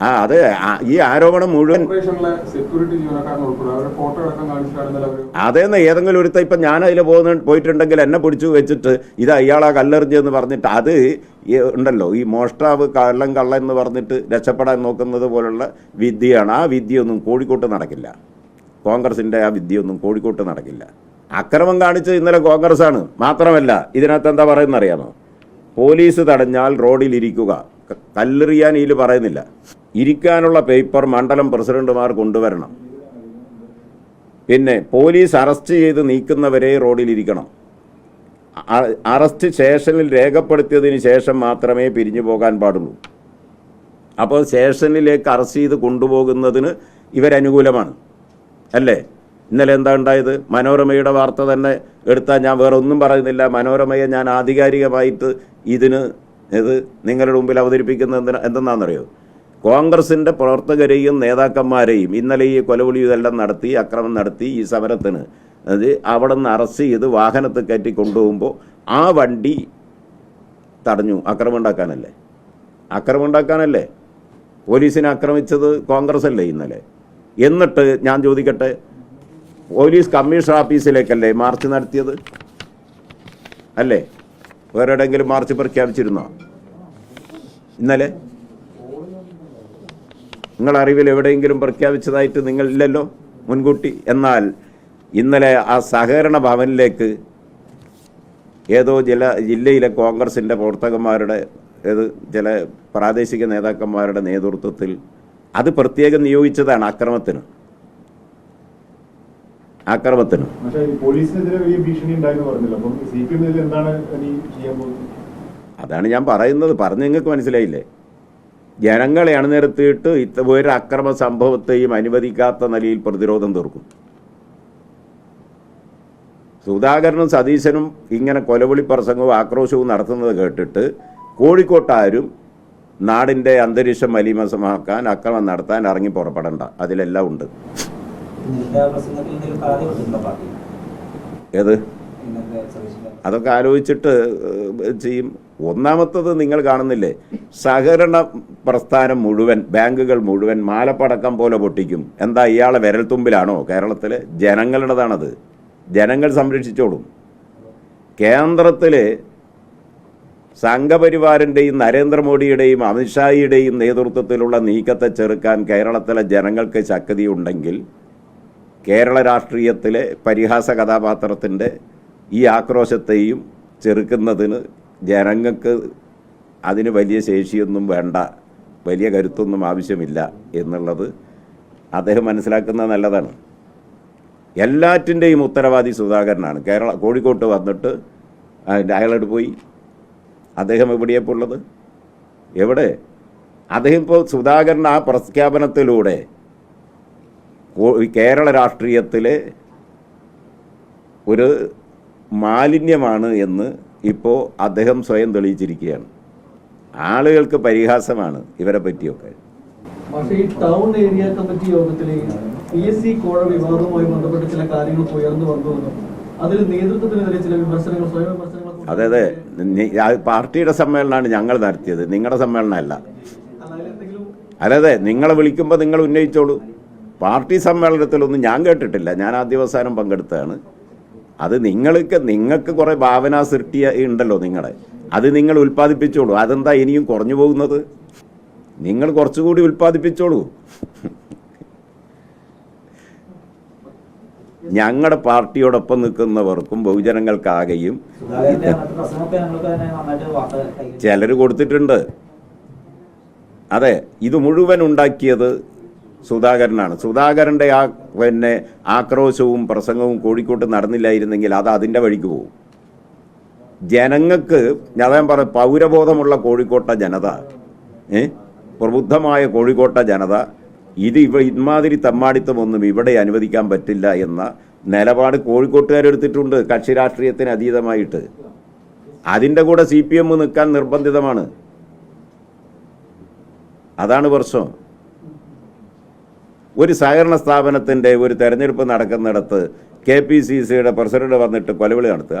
ആ അത്. ഈ ആരോപണം മുഴുവൻ അതേന്ന് ഏതെങ്കിലും ഒരുത്ത ഇപ്പം ഞാൻ അതിൽ പോകുന്ന പോയിട്ടുണ്ടെങ്കിൽ എന്നെ പിടിച്ചു വെച്ചിട്ട് ഇത് അയാളാ കല്ലെറിഞ്ഞെന്ന് പറഞ്ഞിട്ട് അത് ഉണ്ടല്ലോ ഈ മോഷ്ടാവ് കള്ളം കള്ളം എന്ന് പറഞ്ഞിട്ട് രക്ഷപ്പെടാൻ നോക്കുന്നത് പോലുള്ള വിദ്യയാണ് ആ വിദ്യയൊന്നും കോഴിക്കോട്ട് നടക്കില്ല. കോൺഗ്രസിന്റെ ആ വിദ്യയൊന്നും കോഴിക്കോട്ട് നടക്കില്ല. അക്രമം കാണിച്ച് ഇന്നലെ കോൺഗ്രസ് ആണ് മാത്രമല്ല ഇതിനകത്ത് എന്താ പറയുന്നറിയാമോ? പോലീസ് തടഞ്ഞാൽ റോഡിൽ ഇരിക്കുക ക- കല്ലെറിയാൻ ഇതിൽ പറയുന്നില്ല. ഇരിക്കാനുള്ള പേപ്പർ മണ്ഡലം പ്രസിഡന്റുമാർ കൊണ്ടുവരണം. പിന്നെ പോലീസ് അറസ്റ്റ് ചെയ്ത് നീക്കുന്നവരെ റോഡിലിരിക്കണം അറസ്റ്റ് സ്റ്റേഷനിൽ രേഖപ്പെടുത്തിയതിന് ശേഷം മാത്രമേ പിരിഞ്ഞു പോകാൻ പാടുള്ളൂ. അപ്പോൾ സ്റ്റേഷനിലേക്ക് അറസ്റ്റ് ചെയ്ത് കൊണ്ടുപോകുന്നതിന് ഇവരനുകൂലമാണ്. അല്ലേ? ഇന്നലെ എന്താ ഉണ്ടായത്? മനോരമയുടെ വാർത്ത തന്നെ എടുത്താൽ ഞാൻ വേറെ ഒന്നും പറയുന്നില്ല. മനോരമയെ ഞാൻ ആധികാരികമായിട്ട് ഇതിന് ഇത് നിങ്ങളുടെ മുമ്പിൽ അവതരിപ്പിക്കുന്നത് എന്തിനാ എന്തെന്നാണെന്നറിയോ? കോൺഗ്രസിന്റെ പ്രവർത്തകരെയും നേതാക്കന്മാരെയും ഇന്നലെ ഈ കൊലവിളി ഇതെല്ലാം നടത്തി അക്രമം നടത്തി ഈ സമരത്തിന് അത് അവിടെ നിന്ന് അറസ്റ്റ് ചെയ്ത് വാഹനത്തിൽ കയറ്റി കൊണ്ടുപോകുമ്പോൾ ആ വണ്ടി തടഞ്ഞു. അക്രമം ഉണ്ടാക്കാനല്ലേ? അക്രമം ഉണ്ടാക്കാനല്ലേ? പോലീസിനെ ആക്രമിച്ചത് കോൺഗ്രസ് അല്ലേ ഇന്നലെ? എന്നിട്ട് ഞാൻ ചോദിക്കട്ടെ പോലീസ് കമ്മീഷണർ ഓഫീസിലേക്കല്ലേ മാർച്ച് നടത്തിയത്? അല്ലേ? വേറെ എവിടെയെങ്കിലും മാർച്ച് പ്രഖ്യാപിച്ചിരുന്നോ? ഇന്നലെ? നിങ്ങൾ അറിവിൽ എവിടെയെങ്കിലും പ്രഖ്യാപിച്ചതായിട്ട് നിങ്ങൾ ഇല്ലല്ലോ? മുൻകൂട്ടി. എന്നാൽ ഇന്നലെ ആ സഹകരണ ഭവനിലേക്ക് ഏതോ ചില ജില്ലയിലെ കോൺഗ്രസിന്റെ പ്രവർത്തകന്മാരുടെ ഏത് ചില പ്രാദേശിക നേതാക്കന്മാരുടെ നേതൃത്വത്തിൽ അത് പ്രത്യേകം നിയോഗിച്ചതാണ് അക്രമത്തിന്. അക്രമത്തിന്. അതാണ് ഞാൻ പറയുന്നത്. പറഞ്ഞു നിങ്ങൾക്ക് മനസ്സിലായില്ലേ? ജനങ്ങളെ അണിനിരത്തിയിട്ട് ഇത്ത ഒരു അക്രമ സംഭവത്തെയും അനുവദിക്കാത്ത നിലയിൽ പ്രതിരോധം തീർക്കും. സുധാകരനും സതീശനും ഇങ്ങനെ കൊലവിളി പ്രസംഗവും ആക്രോശവും നടത്തുന്നത് കേട്ടിട്ട് കോഴിക്കോട്ടാരും നാടിന്റെ അന്തരീക്ഷം മലീമസമാക്കാൻ അക്രമം നടത്താൻ ഇറങ്ങി പുറപ്പെടണ്ട. അതിലെല്ലാം ഉണ്ട്. ഏത്? അതൊക്കെ ആലോചിച്ചിട്ട് ചെയ്യും. ഒന്നാമത്തത് നിങ്ങൾ കാണുന്നില്ലേ? സഹകരണ പ്രസ്ഥാനം മുഴുവൻ ബാങ്കുകൾ മുഴുവൻ മാലപ്പടക്കം പോലെ പൊട്ടിക്കും. എന്താ ഇയാളെ വിരൽത്തുമ്പിലാണോ കേരളത്തിലെ ജനങ്ങളുടേതാണത്. ജനങ്ങൾ സംരക്ഷിച്ചോളും. കേന്ദ്രത്തിൽ സംഘപരിവാറിന്റെയും നരേന്ദ്രമോദിയുടെയും അമിത്ഷായിയുടെയും നേതൃത്വത്തിലുള്ള നീക്കത്തെ ചെറുക്കാൻ കേരളത്തിലെ ജനങ്ങൾക്ക് ശക്തിയുണ്ടെങ്കിൽ കേരള രാഷ്ട്രീയത്തിലെ പരിഹാസ കഥാപാത്രത്തിന്റെ ഈ ആക്രോശത്തെയും ചെറുക്കുന്നതിന് ജനങ്ങൾക്ക് അതിന് വലിയ ശേഷിയൊന്നും വേണ്ട വലിയ കരുത്തൊന്നും ആവശ്യമില്ല എന്നുള്ളത് അദ്ദേഹം മനസ്സിലാക്കുന്നത് നല്ലതാണ്. എല്ലാറ്റിന്റെയും ഉത്തരവാദി സുധാകരനാണ്. കേരള കോഴിക്കോട്ട് വന്നിട്ട് അയാളോട് പോയി അദ്ദേഹം എവിടെയപ്പോൾ ഉള്ളത്? എവിടെ? അദ്ദേഹം ഇപ്പോൾ സുധാകരൻ ആ പ്രഖ്യാപനത്തിലൂടെ കേരള രാഷ്ട്രീയത്തിലെ ഒരു മാലിന്യമാണ് എന്ന് ഇപ്പോൾ അദ്ദേഹം സ്വയം തെളിയിച്ചിരിക്കുകയാണ്. ആളുകൾക്ക് പരിഹാസമാണ് ഇവരെ പറ്റിയൊക്കെ. പക്ഷേ ഈ ടൗൺ ഏരിയ കമ്മിറ്റി യോഗത്തിൽ പി എസ് സി കോഴ വിവാദവുമായി ബന്ധപ്പെട്ട് ചില കാര്യങ്ങൾ ഉയർന്നു വന്നുവെന്നും അതിൽ നേതൃത്വത്തിനെതിരെ ചില വിമർശനങ്ങൾ സ്വയം വിമർശനങ്ങൾ അതെ അതെ. പാർട്ടിയുടെ സമ്മേളനമാണ് ഞങ്ങൾ നടത്തിയത്. നിങ്ങളുടെ സമ്മേളനമല്ല. എന്തെങ്കിലും അതെ നിങ്ങളെ വിളിക്കുമ്പോൾ നിങ്ങൾ ഉന്നയിച്ചോളൂ. പാർട്ടി സമ്മേളനത്തിലൊന്നും ഞാൻ കേട്ടിട്ടില്ല. ഞാൻ ആദ്യവസാനം പങ്കെടുത്തതാണ്. അത് നിങ്ങൾക്ക് നിങ്ങൾക്ക് കുറേ ഭാവന സൃഷ്ടിയ ഉണ്ടല്ലോ നിങ്ങളെ. അത് നിങ്ങൾ ഉൽപ്പാദിപ്പിച്ചോളൂ. അതെന്താ ഇനിയും കുറഞ്ഞു പോകുന്നത്? നിങ്ങൾ കുറച്ചുകൂടി ഉൽപ്പാദിപ്പിച്ചോളൂ. ഞങ്ങളുടെ പാർട്ടിയോടൊപ്പം നിൽക്കുന്നവർക്കും ബഹുജനങ്ങൾക്കാകെയും ചിലർ കൊടുത്തിട്ടുണ്ട്. അതെ ഇത് മുഴുവൻ ഉണ്ടാക്കിയത് സുധാകരനാണ്. സുധാകരന്റെ ആ പിന്നെ ആക്രോശവും പ്രസംഗവും കോഴിക്കോട്ട് നടന്നില്ലായിരുന്നെങ്കിൽ അത് അതിന്റെ വഴിക്ക് പോകും. ജനങ്ങൾക്ക് ഞാൻ പറ പൗരബോധമുള്ള കോഴിക്കോട്ട ജനത ഏ? പ്രബുദ്ധമായ കോഴിക്കോട്ട ജനത ഇത് ഇവ ഇമാതിരി തമ്മാടിത്തമൊന്നും ഇവിടെ അനുവദിക്കാൻ പറ്റില്ല എന്ന നിലപാട് കോഴിക്കോട്ടുകാരെടുത്തിട്ടുണ്ട് കക്ഷി രാഷ്ട്രീയത്തിന് അതീതമായിട്ട്. അതിന്റെ കൂടെ സി പി എം നിൽക്കാൻ നിർബന്ധിതമാണ്. അതാണ് പ്രശ്നം. ഒരു സഹകരണ സ്ഥാപനത്തിന്റെ ഒരു തെരഞ്ഞെടുപ്പ് നടക്കുന്നിടത്ത് കെ പി സി സിയുടെ പ്രസിഡന്റ് വന്നിട്ട് കൊലവിളി നടത്തുക?